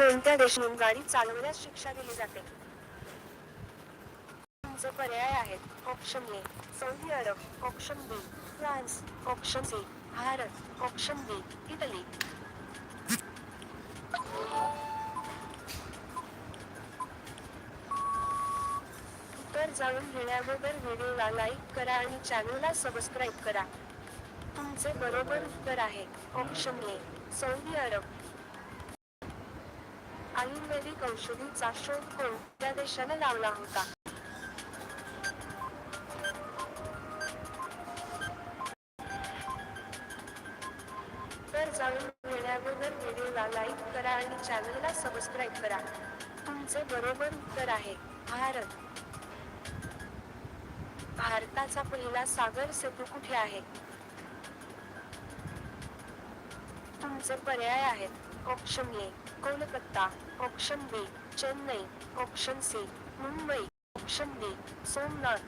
कोणत्या देशातून गाडी चालवण्यास शिक्षा दिली जाते? तुमचे पर्याय आहेत. Option A Saudi Arab option B France option C Bharat. Option B Italy उत्तर जाणून घेण्याबरोबर व्हिडिओला लाईक करा आणि चॅनलला सबस्क्राईब करा. तुमचे बरोबर उत्तर आहे. Option A Saudi Arab Ayurvedic औषधीचा शोध कोणत्या देशाने लावला होता. तर जाणून घेण्याबरोबर व्हिडिओला लाईक करा आणि चॅनलला सबस्क्राईब करा. तुमचे बरोबर उत्तर आहे भारत. भारताचा पहिला सागर सेतू कुठे आहे? तुमचे पर्याय आहेत option A Kolkata. Option B Chennai. Option C Mumbai. Option D Somnath.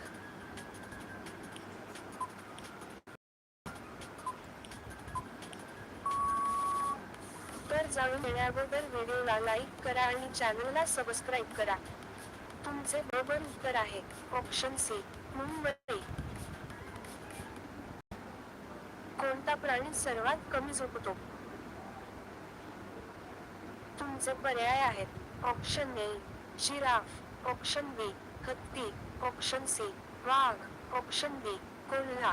तर जाणून घेण्याबरोबर व्हिडिओला लाईक करा आणि चॅनलला सबस्क्राईब करा. तुमचे बरोबर उत्तर आहे. Option C Mumbai. कोणता प्राणी सर्वात कमी झोपतो? तुमचे पर्याय आहेत. Option A giraffe. Option B हत्ती. ऑप्शन सी वाघ. ऑप्शन डी कोल्हा.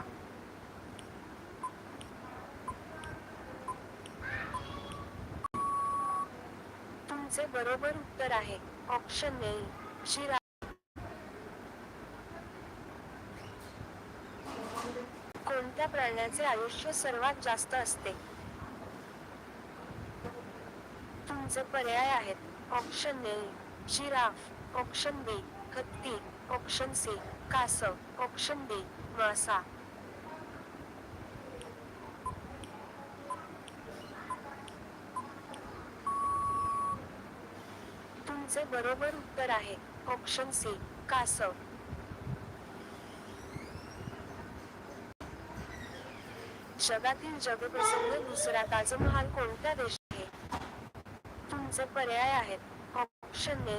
तुमचे बरोबर उत्तर आहे. Option A giraffe. कोणत्या प्राण्याचे आयुष्य सर्वात जास्त असते? उंच पर्याय आहेत. Option A giraffe. Option B हत्ती. ऑप्शन सी कासव. ऑप्शन डी मासा. तुमचे बरोबर उत्तर आहे. ऑप्शन सी कासव. जगातील जगप्रसिद्ध दुसरा ताजमहाल कोणत्या देश तुमचे पर्याय आहेत. Option A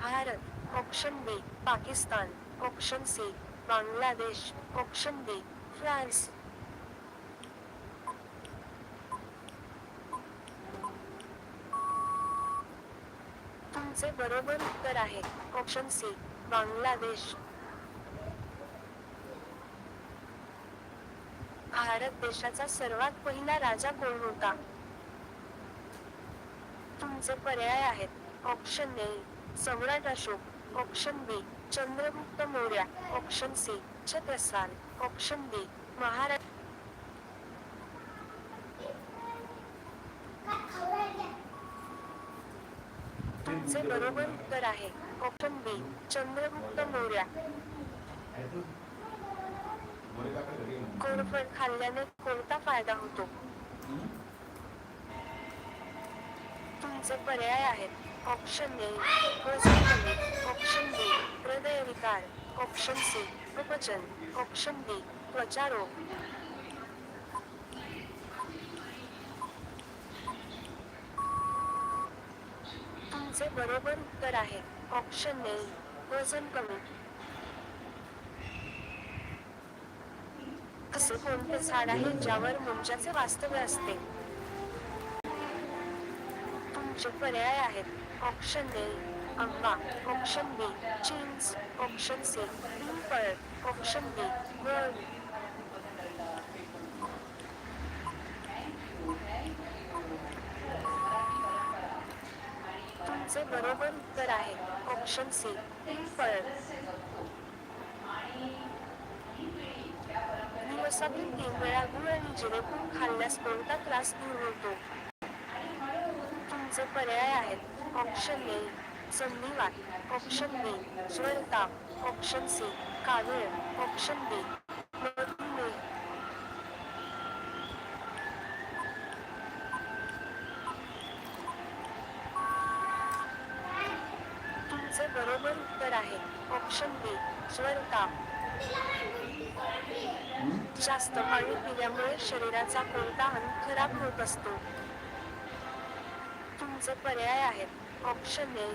Bharat. Option B Pakistan. Option C Bangladesh. Option D France. तुमचे बरोबर उत्तर आहे. Option C Bangladesh. भारत देशाचा सर्वात पहिला राजा कोण होता? तुमचे पर्याय आहेत. Option A Samrat Ashok. Option B Chandragupta Maurya. Option C Chhatrasal option D Maharaj तुमचे बरोबर उत्तर आहे. Option B Chandragupta Maurya. कोरफड खाल्ल्याने कोणता फायदा होतो? तुमचे पर्याय आहेत. ऑप्शन ए वजन कमी ऑप्शन बी हृदयविकार ऑप्शन सी उपचन. ऑप्शन डी त्वचारोग तुमचे बरोबर उत्तर आहे. ऑप्शन ए वजन कमी. असे कोणते झाड आहे ज्यावर मुंजाचे वास्तव्य असते? तुमचे पर्याय आहेत. ऑप्शन ए आंबा ऑप्शन बी चिंच ऑप्शन सी पिंपळ ऑप्शन डी वड तुमचे बरोबर उत्तर आहे. ऑप्शन सी पिंपळ दिवसातून तीन वेळा गुळ आणि जिरेपूर खाल्ल्यास कोणता त्रास दूर होतो? तुमचे पर्याय आहेत. ऑप्शन ए संधिवात. ऑप्शन बी स्वरताप ऑप्शन सी कावीळ ऑप्शन बी तुमचे बरोबर उत्तर आहे. ऑप्शन बी स्वरताप जास्त पाणी पिल्यामुळे शरीराचा कोणता अंग खराब होत असतो? तुमचे पर्याय आहेत option A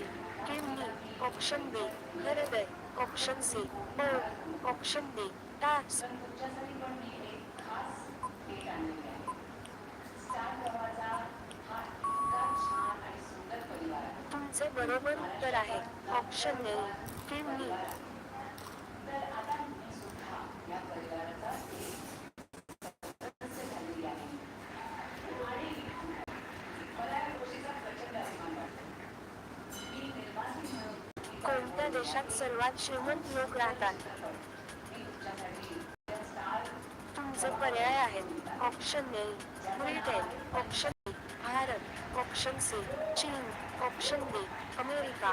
kidney option B हृदय ऑप्शन सी पोट ऑप्शन डी टाच तुमचे बरोबर उत्तर आहे. ऑप्शन ए किडनी कोणत्या देशात सर्वात श्रीमंत लोक राहतात. तुमचे पर्याय आहेत. Option A Britain option B Bharat. Option C चीन. Option D America.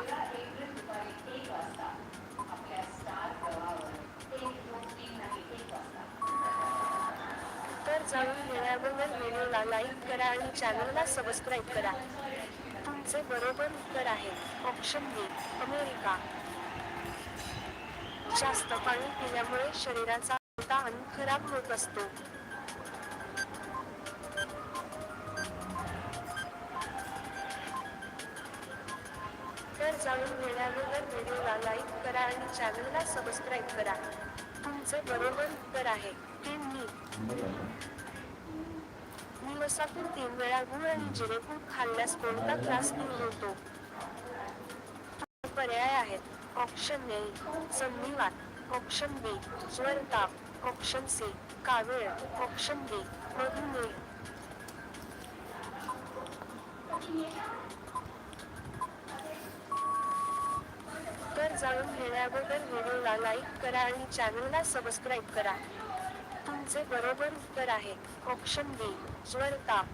तर जाणून घेण्याबरोबर व्हिडिओला लाईक करा आणि चॅनलला सबस्क्राईब करा. तुमचे बरोबर उत्तर आहे. Option B America. जास्त पाणी पिल्यामुळे शरीराचा ताण खराब होत असतो. तर जाणून घेण्याबरोबर व्हिडिओला लाईक करा आणि चॅनलला सबस्क्राईब करा. तुमचं बरोबर उत्तर आहे किडनी दिवसातून तीन वेळा गुळ आणि जिरेपूड खाल्ल्यास कोणता त्रास दूर होतो? पर्याय आहेत. ऑप्शन ए संधिवात ऑप्शन बी स्वरताप ऑप्शन सी कावीळ ऑप्शन डी मधुमेह तर जाणून घेण्याबद्दल व्हिडिओला लाईक करा आणि चॅनलला सबस्क्राईब करा. तुमचे बरोबर उत्तर आहे. ऑप्शन बी ज्वरताप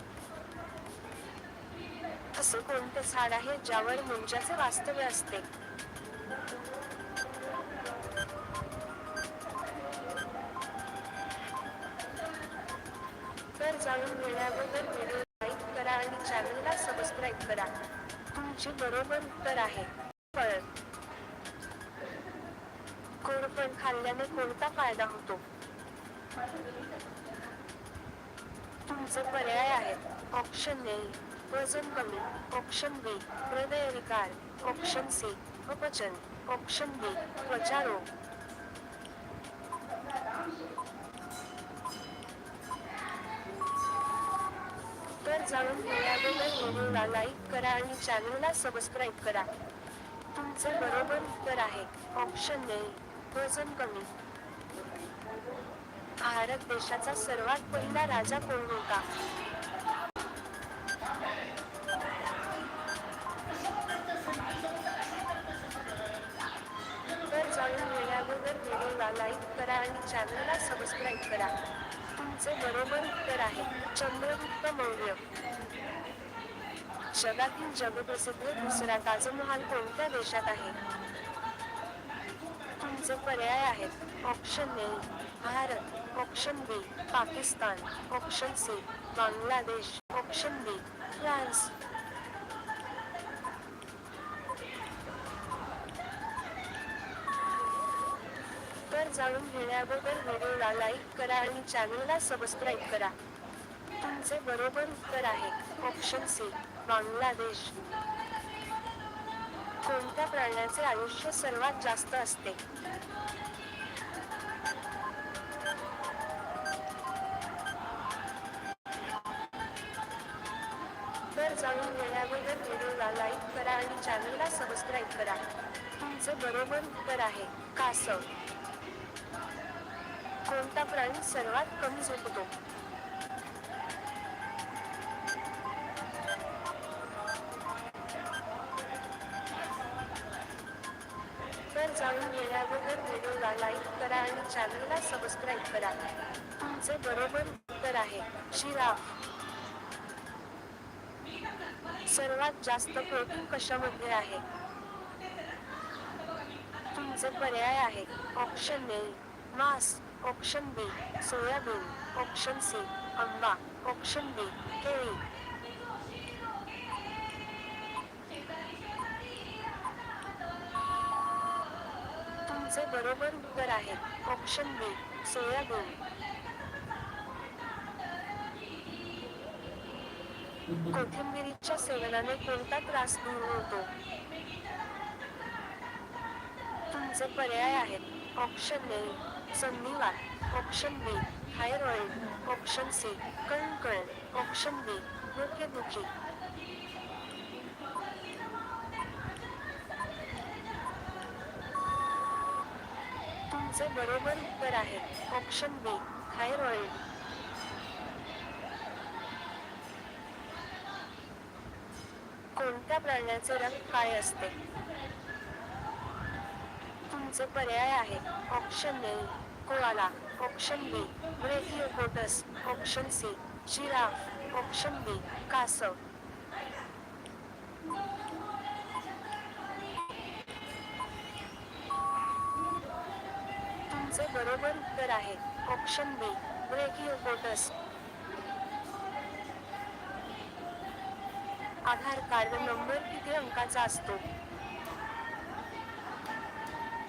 असे कोणते झाड आहे ज्यावर मुंजाचे वास्तव्य असते? कोरफड कोणता फायदा होतो? तुमचे पर्याय आहेत ऑप्शन ए वजन कमी. ऑप्शन बी हृदयविकार ऑप्शन सी अपचन. ऑप्शन बी त्वचारोग तर जाणून घेण्याबद्दल व्हिडिओला लाईक करा आणि चॅनलला सबस्क्राईब करा. तुमचं बरोबर उत्तर आहे. ऑप्शन ए वजन कमी भारत देशाचा सर्वात पहिला राजा कोण होता? तर जाणून घेण्याबरोबर व्हिडिओला लाईक करा आणि चॅनलला सबस्क्राईब करा. तुमचे बरोबर उत्तर आहे चंद्रगुप्त मौर्य. जगातील जगप्रसिद्ध दुसरा ताजमहाल कोणत्या देशात आहे? तुमचे पर्याय आहेत. Option A Bharat. Option B Pakistan. Option C Bangladesh. Option D France. तर जाणून घेण्याबरोबर व्हिडिओला लाईक करा आणि चॅनलला सबस्क्राईब करा. तुमचे बरोबर उत्तर आहे. Option C Bangladesh. कोणत्या प्राण्याचे आयुष्य सर्वात जास्त असते? तर जाणून घेण्याबद्दल व्हिडिओला लाईक करा आणि चॅनलला सबस्क्राईब करा. तुमचं बरोबर उत्तर आहे कासव. कोणता प्राणी सर्वात कमी झोपतो? तुमचं बरोबर उत्तर आहे. जिराफ सर्वात जास्त प्रोटीन कशामध्ये आहे? तुमचे पर्याय आहे. ऑप्शन ए मांस option B soybean option C आंबा. ऑप्शन डी केळी. तुमचे बरोबर उत्तर आहे. Option B soybean. कोथिंबिरीच्या सेवनाने कोणता त्रास दूर होतो? तुमचे पर्याय आहेत. Option A संधिवात. Option B thyroid option C कणकण. Option B डोकेदुखी तुमचं बरोबर उत्तर आहे. ऑप्शन बी थायरॉइड कोणत्या प्राण्याचे रंग काय असते? तुमचे पर्याय आहे. Option A koala option B brachiopods option C giraffe. Option B कासव. तुमचे बरोबर उत्तर आहे. Option B brachiopods Aadhaar card number किती अंकाचा असतो?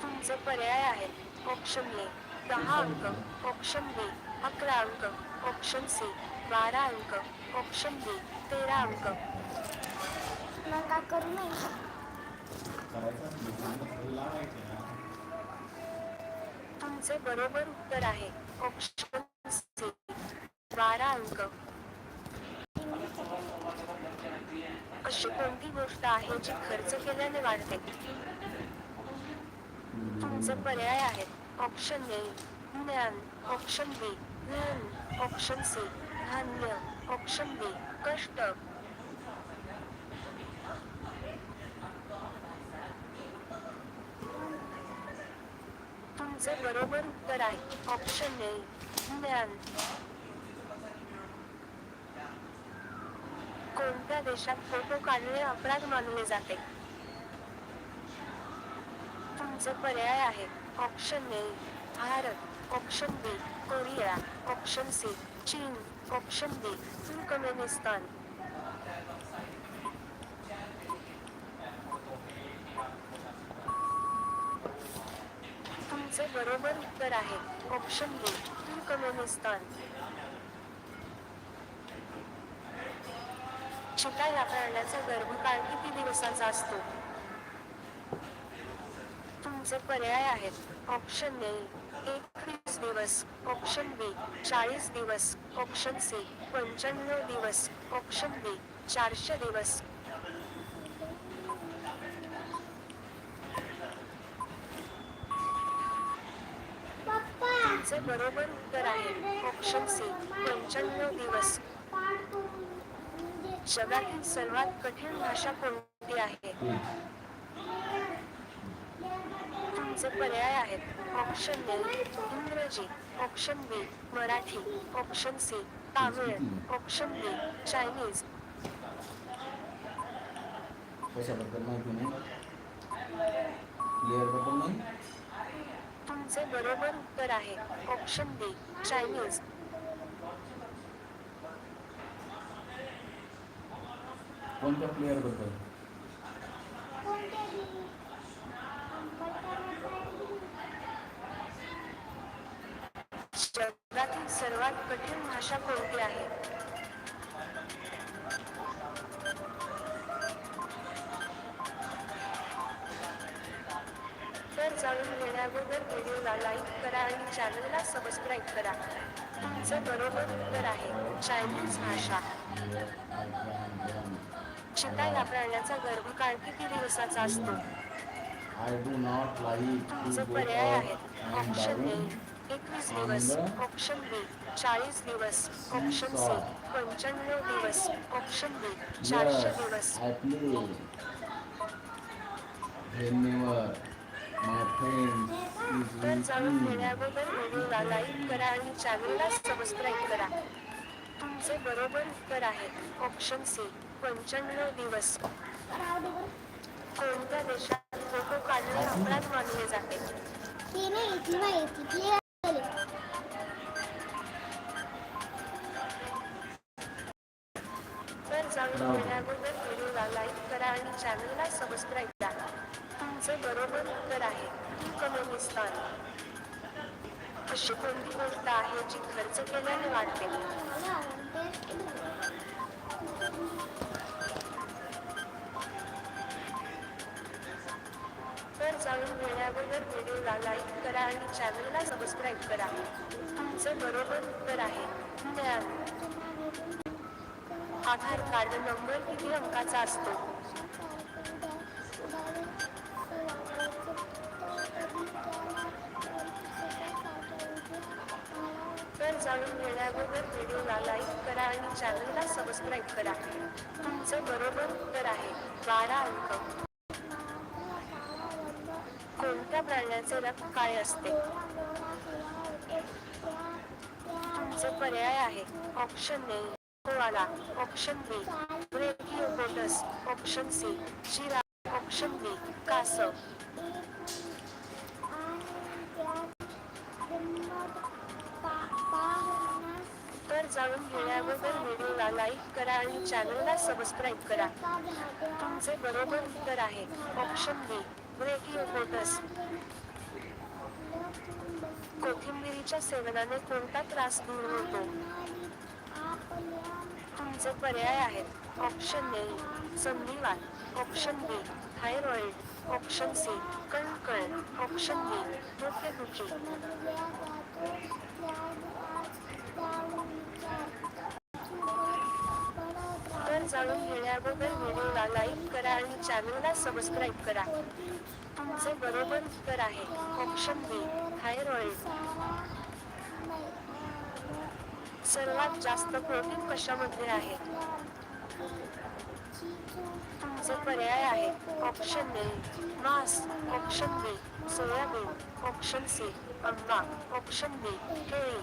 तुमचे पर्याय आहेत ऑप्शन ए दहा अंक. ऑप्शन बी अकरा अंक. ऑप्शन सी बारा अंक. ऑप्शन बी तेरा अंक. मग करू नाही तुमचे बरोबर उत्तर आहे. ऑप्शन सी बारा अंक. अशी कोणती गोष्ट आहे जी खर्च केल्याने वाढते? तुमचं पर्याय आहेत ऑप्शन ए ज्ञान. ऑप्शन बी ज्ञान ऑप्शन सी धान्य. ऑप्शन बी कष्ट तुमचे बरोबर उत्तर आहे. ऑप्शन ए ज्ञान. कोणत्या देशात फोटो काढणे अपराध मानले जाते? तुमचे पर्याय आहे. Option A Bharat. Option B Korea. Option C चीन. ऑप्शन डी तुर्कमेनिस्तान तुमचे बरोबर आहे ऑप्शन बी तुर्कमेनिस्तान चिता या प्राण्याचा गर्भकाळ किती दिवसाचा असतो? तुमचे पर्याय आहेत ऑप्शन ए एकवीस दिवस. ऑप्शन बी चाळीस दिवस. ऑप्शन सी पंच्याण्णव दिवस. ऑप्शन बी चारशे दिवस. पप्पा बरोबर उत्तर आहे. ऑप्शन सी पंच्याण्णव दिवस. जगातील सर्वात कठीण भाषा कोणती आहे? तुमचे पर्याय आहेत. ऑप्शन ए इंग्रजी. Option B Marathi. Option C Tamil. Option B Chinese. कशाबद्दल माहिती नाही. प्लेअरबद्दल नाही? तुमचे बरोबर उत्तर आहे. ऑप्शन बी चायनीज कोणत्या प्लेअरबद्दल कोणत्याही जगातील सर्वात कठीण भाषा कोणती आहे? जाणून घेण्याबरोबर व्हिडिओला लाईक करा आणि चॅनलला सबस्क्राईब करा. तुमचं बरोबर उत्तर आहे. चायनीज भाषा. चिता या प्राण्याचा गर्भकाळ किती दिवसाचा असतो? गो पर्याय आहेत ऑप्शन ए एकवीस दिवस. ऑप्शन बी चाळीस दिवस. ऑप्शन सी पंच्याण्णव दिवस. ऑप्शन डी चारशे दिवस. Whenever my is तर जाणून me. घेण्याबरोबर व्हिडिओला लाईक करा आणि चॅनलला सबस्क्राईब करा. तुमचे बरोबर उत्तर आहे ऑप्शन सी पंच्याण्णव दिवस. कोणत्या देशात फोटो काढणे अपराध मानले जाते? ती नाही नाही तर जाणून घेण्याबरोबर व्हिडिओला लाईक करा आणि चॅनलला सबस्क्राईब याचं बरोबर उत्तर आहे. कम्युनिस्तान अशी कोणती गोष्ट आहे जी खर्च केल्याने वाढते? तर जाऊन घेण्याबरोबर व्हिडिओला लाईक करा आणि चॅनलला सबस्क्राईब करा. तुमचं बरोबर उत्तर आहे. ज्ञान आधार कार्ड नंबर किती अंकाचा असतो? तर व्हिडिओला लाईक करा आणि चॅनलला सबस्क्राईब करा. तुमचं बरोबर उत्तर आहे बारा अंक. कोणत्या प्राण्याचे रक्त काय असते? तुमचे पर्याय आहे option A koala option B brachiopods option C शिरा ऑप्शन बी कासव. जाणून घेण्याबरोबर व्हिडिओला लाईक करा आणि चॅनलला सबस्क्राईब करा. तुमचे बरोबर उत्तर आहे. ऑप्शन बी ब्रेकिओपोटस कोथिंबिरीच्या सेवनाने कोणता त्रास दूर होतो? तुमचे पर्याय आहेत. Option A संधिवात. Option B thyroid option C कणकण. Option D डोकेदुखी जाणून घेण्याबद्दल व्हिडिओला लाईक करा आणि चॅनलला सबस्क्राईब करा. तुमचे बरोबर उत्तर आहे. ऑप्शन बी थायरॉइड सर्वात जास्त प्रोटीन कशामध्ये आहे? तुमचे पर्याय आहे. Option A mass. Option B soybean. Option C Amba option B केळी.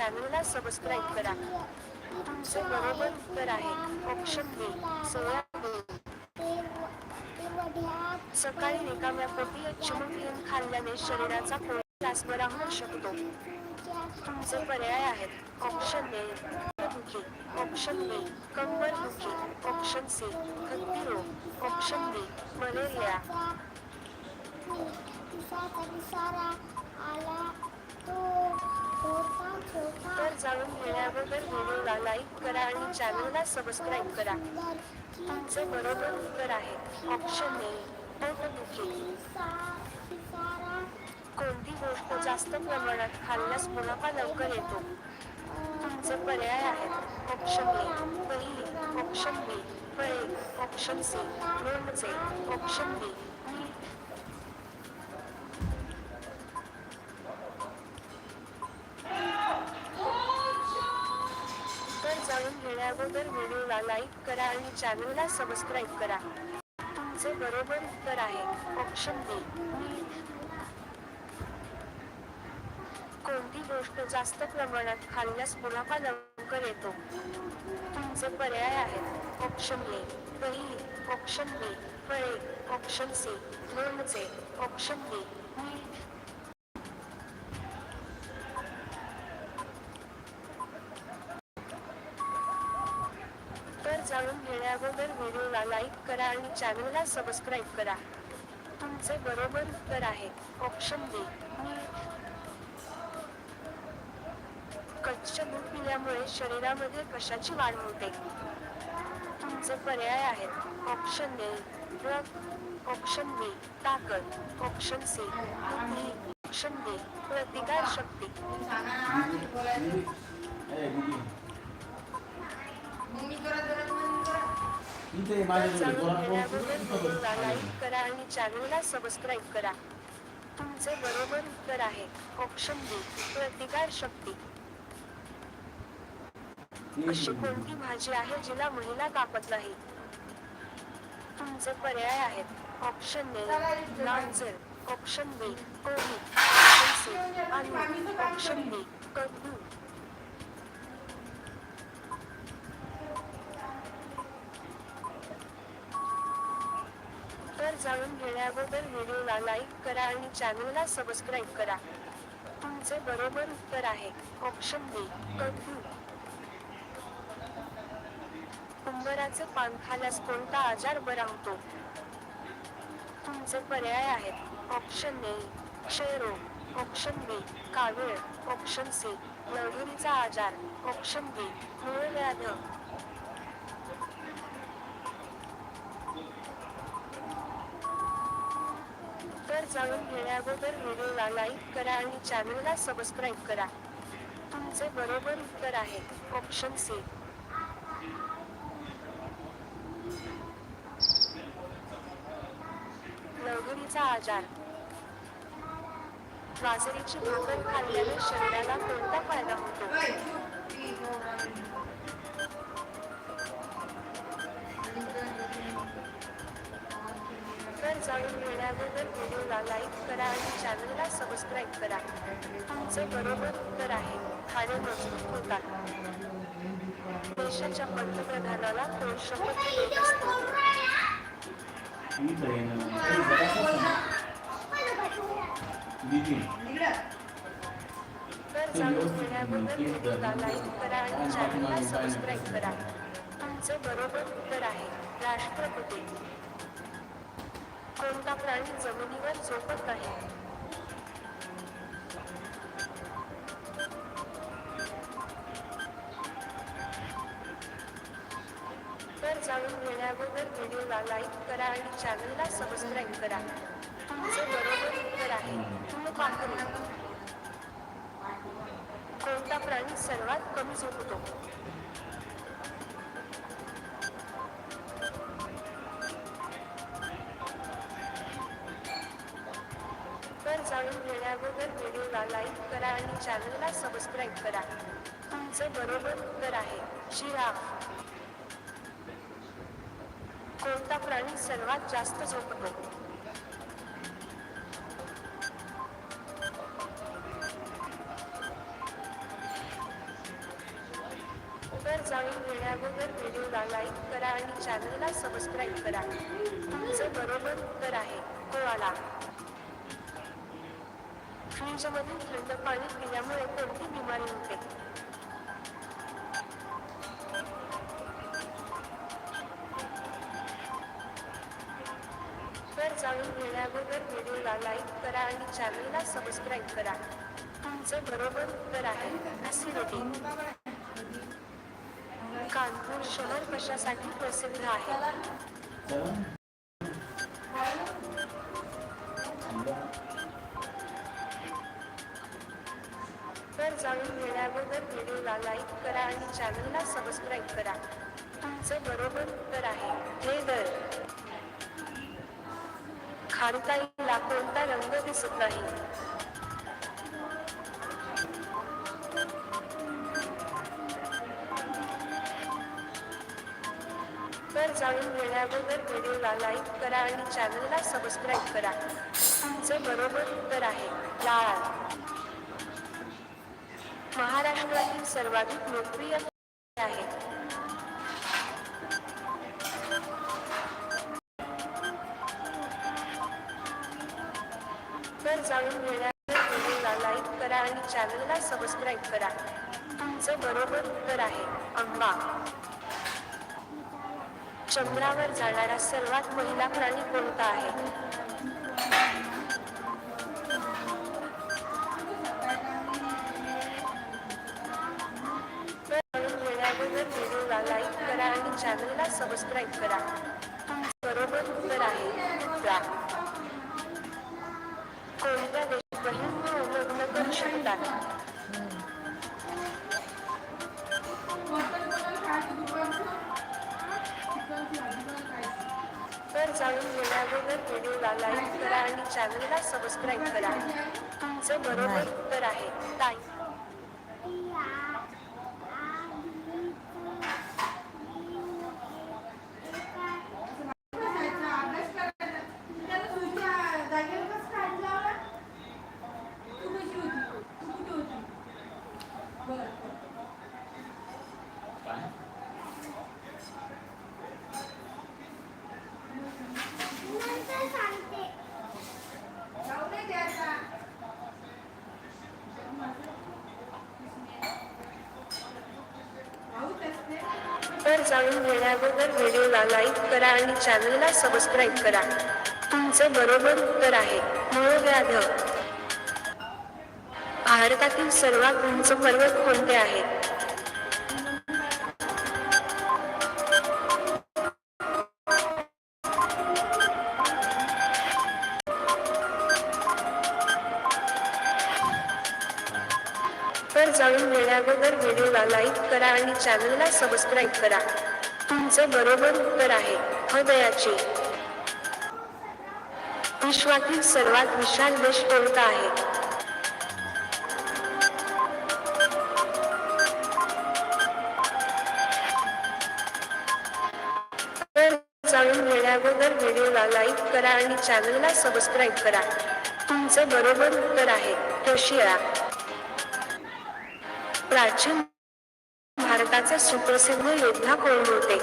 चॅनलला सबस्क्राईब करा. तुमचे बरोबर उत्तर आहे ऑप्शन बी सोळा सकाळी रिकाम्या पोटी एक घेऊन खाल्ल्याने शरीराचा कोणता बरा होऊ शकतो. तुमचे पर्याय आहेत. ऑप्शन ए दुखी ऑप्शन बी कंबर दुखी. ऑप्शन सी हत्ती रोग. Option D malaria. तर जाणून घेण्याबरोबर व्हिडिओला लाईक करा आणि चॅनलला सबस्क्राईब करा. तुमचे बरोबर उत्तर आहे. ऑप्शन ए पोटदुखी कोणती गोष्ट जास्त प्रमाणात खाल्ल्यास मुनाफा लवकर येतो? तुमचे पर्याय आहेत ऑप्शन ए पहिली. ऑप्शन बी फळे ऑप्शन सी लोणचे ऑप्शन बी जाणून व्हिडिओला लाईक करा आणि चॅनलला सबस्क्राईब करा. तुमचे बरोबर उत्तर आहे. ऑप्शन बी मी कोणती गोष्ट जास्त प्रमाणात खाल्ल्यास मुनाफा लवकर येतो? तुमचे पर्याय आहेत. ऑप्शन ए दही. ऑप्शन बी फळे. ऑप्शन सी लोणचे. ऑप्शन डी मीठ तर जाणून घेण्याबरोबर व्हिडिओला लाईक करा आणि चॅनलला सबस्क्राईब करा. तुमचे बरोबर उत्तर आहे ऑप्शन बी मीठ कच्चे दूध पिल्यामुळे शरीरामध्ये कशाची वाढ होते? तुमचे पर्याय आहेत. ऑप्शन ए रक्त ऑप्शन बी ताकद. ऑप्शन सी बुद्धी. ऑप्शन डी प्रतिकार शक्ती. घेण्याबरोबर. व्हिडिओला लाईक करा आणि चॅनलला सबस्क्राईब करा. तुमचे बरोबर उत्तर आहे. ऑप्शन बी प्रतिकार शक्ती. अशी कोणती भाजी आहे जिला महिला कापत नाही? तुमचे पर्याय आहेत. ऑप्शन ए गाजर ऑप्शन बी कोबी. ऑप्शन सी आलू. ऑप्शन बी कद्दू. जाणून घेण्याबरोबर व्हिडिओला लाईक करा आणि चॅनलला सबस्क्राईब करा. तुमचे बरोबर उत्तर आहे. ऑप्शन बी कद्दू उंबराचे पान खाल्यास कोणता आजार बरा होतो? तुमचे पर्याय आहेत. ऑप्शन ए क्षयरोग. ऑप्शन बी कावीळ. ऑप्शन सी लघवीचा आजार. ऑप्शन बी मूळ व्याध. जाणून व्हिडिओला लाईक करा आणि चॅनलला सबस्क्राईब करा. तुमचे बरोबर उत्तर आहे. ऑप्शन सी लवगुरीचा आजार. बाजरीची भाकर खाल्ल्याने शरीराला कोणता फायदा होतो? जाणून घेण्याअगोदर व्हिडिओला लाईक करा आणि चॅनलला सबस्क्राईब करा. तुमचे बरोबर उत्तर आहे खाणे मजबूत होतात. देशाच्या पंतप्रधानाला कोण शपथ देत असतो? जाणून घेण्याअगोदर व्हिडिओला लाईक करा आणि चॅनलला सबस्क्राईब करा. तुमचे बरोबर उत्तर आहे राष्ट्रपती. कोणता प्राणी जमिनीवर झोपत आहे तर जाणून घेण्याबरोबर व्हिडिओला लाईक करा आणि चॅनलला सबस्क्राईब करा. तुमचं बरोबर उत्तर आहे. फुलपाखरू कोणता प्राणी सर्वात कमी झोपतो? चॅनलला सबस्क्राईब करा. तुमचे बरोबर उत्तर आहे जिराफ कोणता प्राणी सर्वात जास्त झोपतो? तर जाणून घेण्याअगोदर व्हिडिओला लाईक करा आणि चॅनलला सबस्क्राईब करा. तुमचे बरोबर उत्तर आहे कोआला फ्रीजमधील थंड पाणी पिल्यामुळे कोणती बिमारी होते? तर जाणून घेण्याअगोदर व्हिडिओला लाईक करा आणि चॅनलला सबस्क्राईब करा. तुमचं बरोबर उत्तर आहे. ऍसिडिटी कानपूर शहर कशासाठी प्रसिद्ध आहे? खारुताईला कोणता रंग दिसत नाही. तर जाणून घेण्याबरोबर व्हिडिओला लाईक करा आणि चॅनलला सबस्क्राईब करा. तुमचे बरोबर उत्तर आहे लाल. महाराष्ट्रातील सर्वाधिक लोकप्रिय चंद्रावर जाणारा सर्वात पहिला प्राणी कोणता आहे? लाईक करा आणि चॅनलला सबस्क्राईब करा. जाणून घेण्याबरोबर व्हिडिओला लाईक करा आणि चॅनलला सबस्क्राईब करा. तुमचे बरोबर उत्तर आहे. मूळव्याध. भारतातील सर्वात उंच पर्वत कोणते आहेत व्हिडिओला लाईक करा आणि चॅनलला सबस्क्राईब करा. तुमचं बरोबर उत्तर आहे हृदयाचे. विश्वातील सर्वात विशाल देश कोणता आहे? जाणून घेण्याबरोबर व्हिडिओला लाईक करा आणि चॅनलला सबस्क्राईब करा. तुमचं बरोबर उत्तर आहे रशिया प्राचीन भारताचे सुप्रसिद्ध योद्धा कोण होते?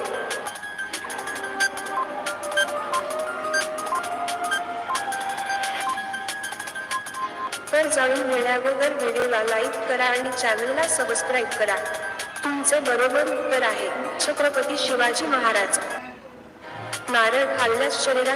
तर जाणून घेण्याअगोदर व्हिडिओला लाईक करा आणि चॅनलला सबस्क्राईब करा. तुमचं बरोबर उत्तर आहे छत्रपती शिवाजी महाराज. नारळ खाल्ल्यास शरीरात